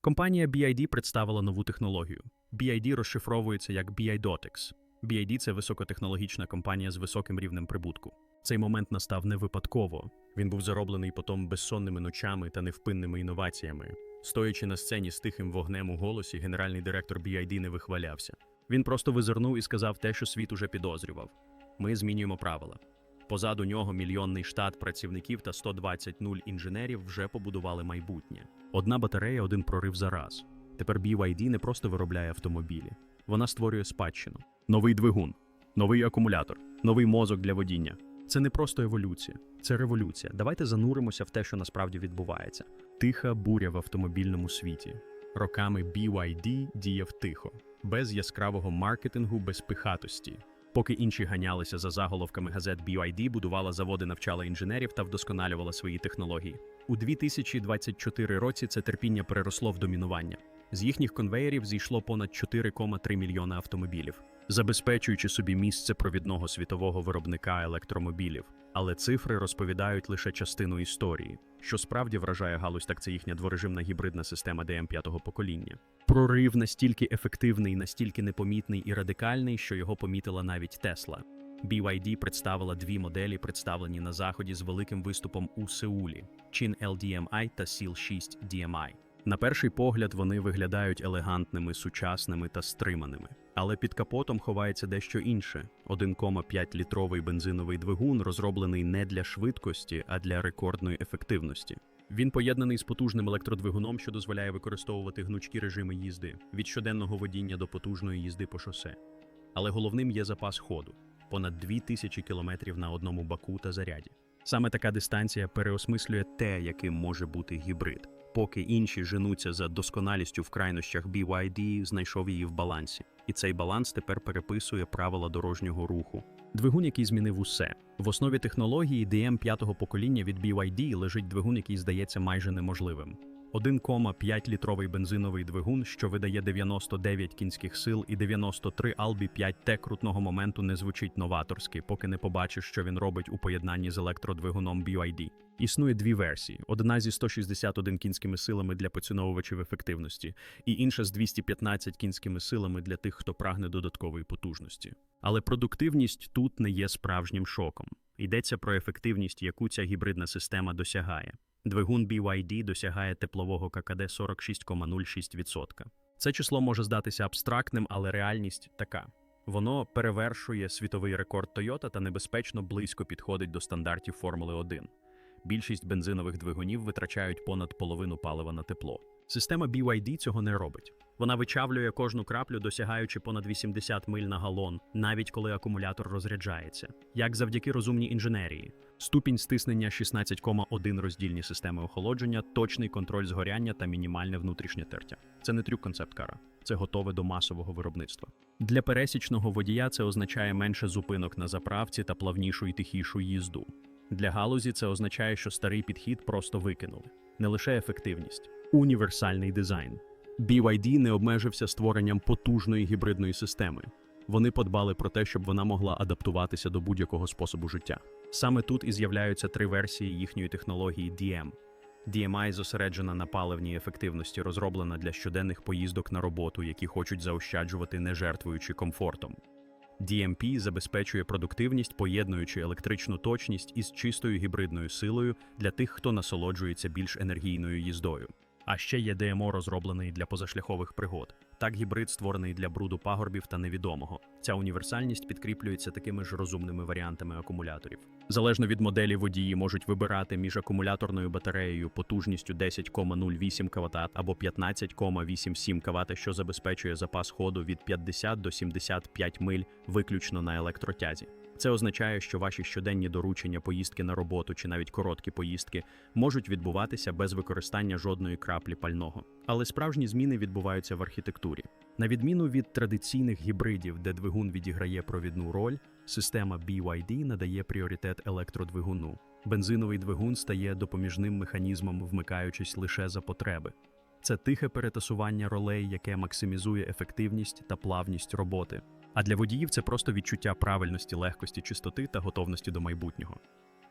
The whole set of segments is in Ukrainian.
Компанія BID представила нову технологію. BID розшифровується як BIDOTIX. BID – це високотехнологічна компанія з високим рівнем прибутку. Цей момент настав не випадково. Він був зароблений потом безсонними ночами та невпинними інноваціями. Стоячи на сцені з тихим вогнем у голосі, генеральний директор BID не вихвалявся. Він просто визирнув і сказав те, що світ уже підозрював. Ми змінюємо правила. Позаду нього мільйонний штат працівників та 120 нуль інженерів вже побудували майбутнє. Одна батарея, один прорив за раз. Тепер BYD не просто виробляє автомобілі, вона створює спадщину. Новий двигун, новий акумулятор, новий мозок для водіння. Це не просто еволюція, це революція. Давайте зануримося в те, що насправді відбувається. Тиха буря в автомобільному світі. Роками BYD діяв тихо, без яскравого маркетингу, без пихатості. Поки інші ганялися за заголовками газет BYD, будувала заводи, навчала інженерів та вдосконалювала свої технології. У 2024 році це терпіння переросло в домінування. З їхніх конвеєрів зійшло понад 4,3 мільйона автомобілів, забезпечуючи собі місце провідного світового виробника електромобілів. Але цифри розповідають лише частину історії. Що справді вражає галузь, так це їхня дворежимна гібридна система ДМ п'ятого покоління. Прорив настільки ефективний, настільки непомітний і радикальний, що його помітила навіть Тесла. BYD представила дві моделі, представлені на заході з великим виступом у Сеулі: Chin LDMI та Seal 6 DMI. На перший погляд вони виглядають елегантними, сучасними та стриманими. Але під капотом ховається дещо інше: 1,5-літровий бензиновий двигун, розроблений не для швидкості, а для рекордної ефективності. Він поєднаний з потужним електродвигуном, що дозволяє використовувати гнучкі режими їзди від щоденного водіння до потужної їзди по шосе. Але головним є запас ходу понад 2000 кілометрів на одному баку та заряді. Саме така дистанція переосмислює те, яким може бути гібрид. Поки інші женуться за досконалістю в крайнощах BYD знайшов її в балансі, і цей баланс тепер переписує правила дорожнього руху. Двигун, який змінив усе. В основі технології DM п'ятого покоління від BYD лежить двигун, який здається майже неможливим. 1,5-літровий бензиновий двигун, що видає 99 кінських сил і 93 Albi 5T крутного моменту не звучить новаторськи, поки не побачиш, що він робить у поєднанні з електродвигуном BYD. Існує дві версії: одна зі 161 кінськими силами для поціновувачів ефективності, і інша з 215 кінськими силами для тих, хто прагне додаткової потужності. Але продуктивність тут не є справжнім шоком. Йдеться про ефективність, яку ця гібридна система досягає. Двигун BYD досягає теплового ККД 46,06%. Це число може здатися абстрактним, але реальність така. Воно перевершує світовий рекорд Toyota та небезпечно близько підходить до стандартів Формули 1. Більшість бензинових двигунів витрачають понад половину палива на тепло. Система BYD цього не робить. Вона вичавлює кожну краплю, досягаючи понад 80 миль на галон, навіть коли акумулятор розряджається. Як завдяки розумній інженерії, ступінь стиснення 16,1 роздільні системи охолодження, точний контроль згоряння та мінімальне внутрішнє тертя. Це не трюк концепт кара, це готове до масового виробництва. Для пересічного водія це означає менше зупинок на заправці та плавнішу і тихішу їзду. Для галузі це означає, що старий підхід просто викинули. Не лише ефективність, універсальний дизайн. BYD не обмежився створенням потужної гібридної системи. Вони подбали про те, щоб вона могла адаптуватися до будь-якого способу життя. Саме тут і з'являються три версії їхньої технології DM. DMI зосереджена на паливній ефективності, розроблена для щоденних поїздок на роботу, які хочуть заощаджувати, не жертвуючи комфортом. DMP забезпечує продуктивність, поєднуючи електричну точність із чистою гібридною силою для тих, хто насолоджується більш енергійною їздою. А ще є ДМО, розроблений для позашляхових пригод. Так гібрид створений для бруду пагорбів та невідомого. Ця універсальність підкріплюється такими ж розумними варіантами акумуляторів. Залежно від моделі водії можуть вибирати між акумуляторною батареєю потужністю 10,08 кВт або 15,87 кВт, що забезпечує запас ходу від 50 до 75 миль виключно на електротязі. Це означає, що ваші щоденні доручення, поїздки на роботу чи навіть короткі поїздки можуть відбуватися без використання жодної краплі пального. Але справжні зміни відбуваються в архітектурі. На відміну від традиційних гібридів, де двигун відіграє провідну роль, система BYD надає пріоритет електродвигуну. Бензиновий двигун стає допоміжним механізмом, вмикаючись лише за потреби. Це тихе перетасування ролей, яке максимізує ефективність та плавність роботи. А для водіїв це просто відчуття правильності, легкості, чистоти та готовності до майбутнього.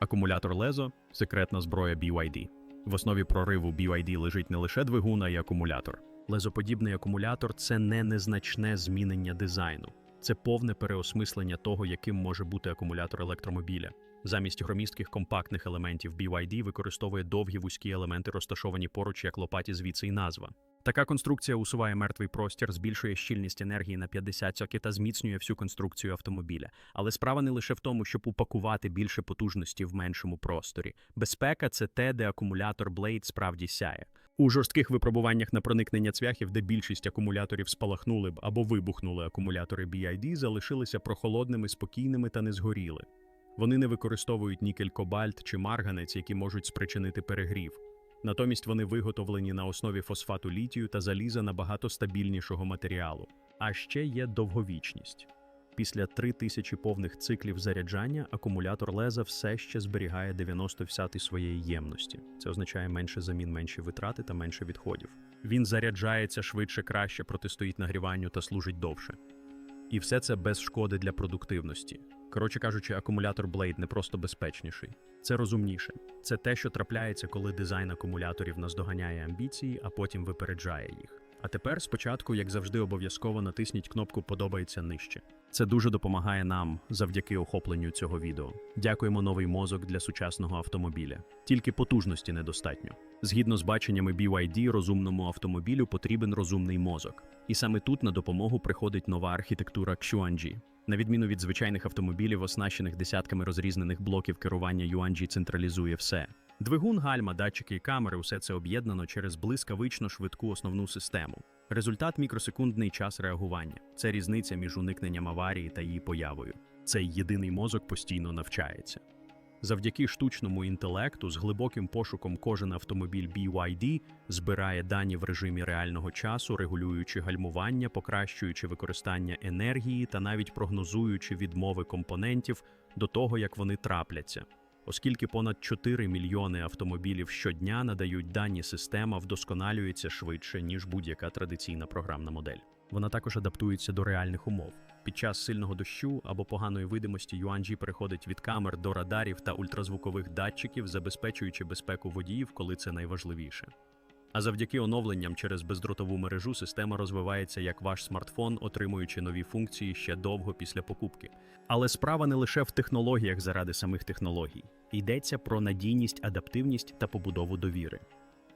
Акумулятор Лезо секретна зброя BYD. В основі прориву BYD лежить не лише двигун, а й акумулятор. Лезоподібний акумулятор це не незначне змінення дизайну, це повне переосмислення того, яким може бути акумулятор електромобіля. Замість громістких компактних елементів BYD використовує довгі вузькі елементи, розташовані поруч як лопаті звідси й назва. Така конструкція усуває мертвий простір, збільшує щільність енергії на 50% та зміцнює всю конструкцію автомобіля. Але справа не лише в тому, щоб упакувати більше потужності в меншому просторі. Безпека це те, де акумулятор Blade справді сяє. У жорстких випробуваннях на проникнення цвяхів, де більшість акумуляторів спалахнули б або вибухнули акумулятори BID, залишилися прохолодними, спокійними та не згоріли. Вони не використовують нікель, кобальт чи марганець, які можуть спричинити перегрів. Натомість вони виготовлені на основі фосфату літію та заліза набагато стабільнішого матеріалу. А ще є довговічність. Після 3000 повних циклів заряджання акумулятор леза все ще зберігає 90 своєї ємності. Це означає менше замін, менші витрати та менше відходів. Він заряджається швидше, краще, протистоїть нагріванню та служить довше. І все це без шкоди для продуктивності. Коротше кажучи, акумулятор Blade не просто безпечніший, це розумніше. Це те, що трапляється, коли дизайн акумуляторів наздоганяє амбіції, а потім випереджає їх. А тепер спочатку, як завжди, обов'язково натисніть кнопку Подобається нижче. Це дуже допомагає нам завдяки охопленню цього відео. Дякуємо новий мозок для сучасного автомобіля. Тільки потужності недостатньо. Згідно з баченнями BYD, розумному автомобілю потрібен розумний мозок. І саме тут на допомогу приходить нова архітектура Xuanji. На відміну від звичайних автомобілів, оснащених десятками розрізнених блоків керування Юанджі централізує все. Двигун, гальма, датчики і камери усе це об'єднано через блискавично швидку основну систему. Результат мікросекундний час реагування. Це різниця між уникненням аварії та її появою. Цей єдиний мозок постійно навчається. Завдяки штучному інтелекту з глибоким пошуком кожен автомобіль BYD збирає дані в режимі реального часу, регулюючи гальмування, покращуючи використання енергії та навіть прогнозуючи відмови компонентів до того, як вони трапляться. Оскільки понад 4 мільйони автомобілів щодня надають дані, система вдосконалюється швидше, ніж будь-яка традиційна програмна модель. Вона також адаптується до реальних умов. Під час сильного дощу або поганої видимості Юанджі переходить від камер до радарів та ультразвукових датчиків, забезпечуючи безпеку водіїв, коли це найважливіше. А завдяки оновленням через бездротову мережу система розвивається як ваш смартфон, отримуючи нові функції ще довго після покупки. Але справа не лише в технологіях заради самих технологій. Йдеться про надійність, адаптивність та побудову довіри.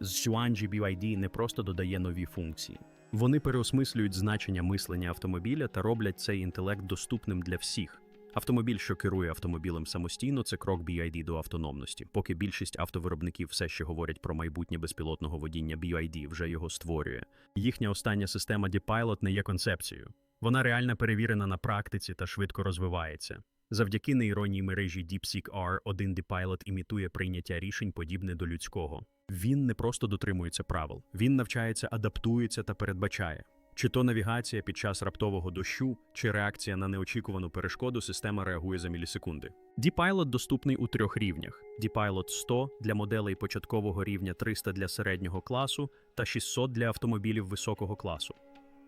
З Xuanji BYD не просто додає нові функції. Вони переосмислюють значення мислення автомобіля та роблять цей інтелект доступним для всіх. Автомобіль, що керує автомобілем самостійно, це крок BYD до автономності. Поки більшість автовиробників все ще говорять про майбутнє безпілотного водіння, BYD вже його створює. Їхня остання система D-Pilot не є концепцією. Вона реально перевірена на практиці та швидко розвивається. Завдяки нейронній мережі DeepSeek-R один D-Pilot імітує прийняття рішень подібне до людського. Він не просто дотримується правил, він навчається, адаптується та передбачає. Чи то навігація під час раптового дощу, чи реакція на неочікувану перешкоду, система реагує за мілісекунди. D-Pilot доступний у трьох рівнях: D-Pilot 100 для моделей початкового рівня 300 для середнього класу та 600 для автомобілів високого класу.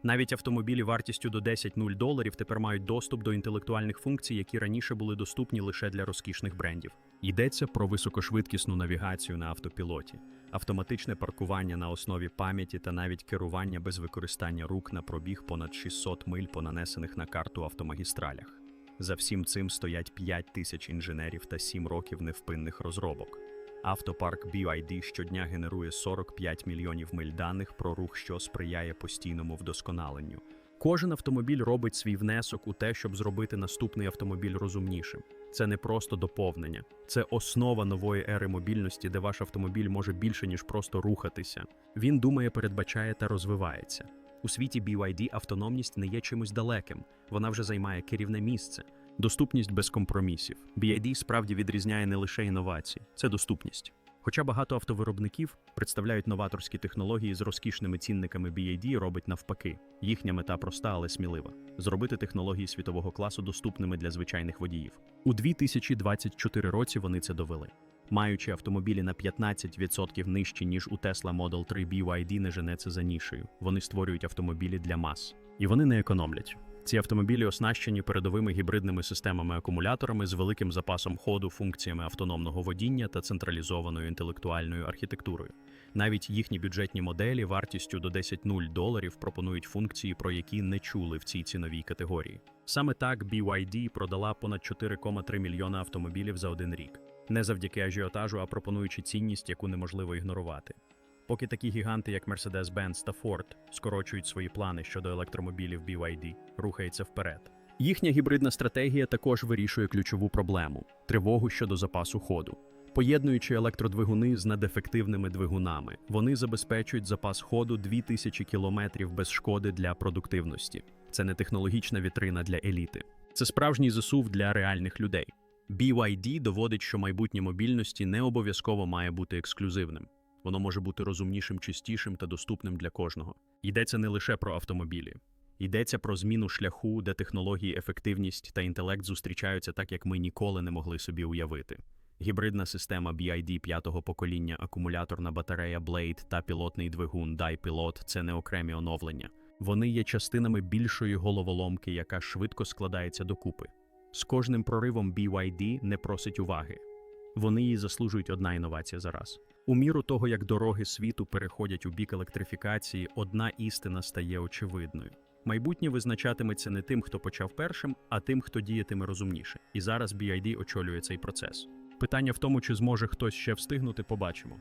Навіть автомобілі вартістю до 10 0 доларів тепер мають доступ до інтелектуальних функцій, які раніше були доступні лише для розкішних брендів. Йдеться про високошвидкісну навігацію на автопілоті, автоматичне паркування на основі пам'яті та навіть керування без використання рук на пробіг понад 600 миль по нанесених на карту автомагістралях. За всім цим стоять 5 тисяч інженерів та 7 років невпинних розробок. Автопарк BYD щодня генерує 45 мільйонів миль даних про рух, що сприяє постійному вдосконаленню. Кожен автомобіль робить свій внесок у те, щоб зробити наступний автомобіль розумнішим. Це не просто доповнення, це основа нової ери мобільності, де ваш автомобіль може більше ніж просто рухатися. Він думає, передбачає та розвивається. У світі BYD автономність не є чимось далеким, вона вже займає керівне місце. Доступність без компромісів. BYD справді відрізняє не лише інновації, це доступність. Хоча багато автовиробників представляють новаторські технології з розкішними цінниками BYD робить навпаки. Їхня мета проста, але смілива зробити технології світового класу доступними для звичайних водіїв. У 2024 році вони це довели. Маючи автомобілі на 15% нижчі, ніж у Tesla Model 3 BYD не женеться за нішею. Вони створюють автомобілі для мас. І вони не економлять. Ці автомобілі оснащені передовими гібридними системами акумуляторами з великим запасом ходу, функціями автономного водіння та централізованою інтелектуальною архітектурою. Навіть їхні бюджетні моделі вартістю до 10 0 доларів пропонують функції, про які не чули в цій ціновій категорії. Саме так BYD продала понад 4,3 мільйона автомобілів за один рік, не завдяки ажіотажу, а пропонуючи цінність, яку неможливо ігнорувати. Поки такі гіганти, як Mercedes-Benz та Ford, скорочують свої плани щодо електромобілів BYD, рухається вперед. Їхня гібридна стратегія також вирішує ключову проблему тривогу щодо запасу ходу. Поєднуючи електродвигуни з надефективними двигунами, вони забезпечують запас ходу 2000 км без шкоди для продуктивності. Це не технологічна вітрина для еліти. Це справжній засув для реальних людей. BYD доводить, що майбутнє мобільності не обов'язково має бути ексклюзивним. Воно може бути розумнішим, чистішим та доступним для кожного. Йдеться не лише про автомобілі. Йдеться про зміну шляху, де технології, ефективність та інтелект зустрічаються так, як ми ніколи не могли собі уявити. Гібридна система BID п'ятого покоління, акумуляторна батарея Blade та пілотний двигун DiPilot – це не окремі оновлення. Вони є частинами більшої головоломки, яка швидко складається докупи. З кожним проривом BYD не просить уваги. Вони її заслужують одна інновація за раз. У міру того, як дороги світу переходять у бік електрифікації, одна істина стає очевидною. Майбутнє визначатиметься не тим, хто почав першим, а тим, хто діятиме розумніше. І зараз BID очолює цей процес. Питання в тому, чи зможе хтось ще встигнути, побачимо.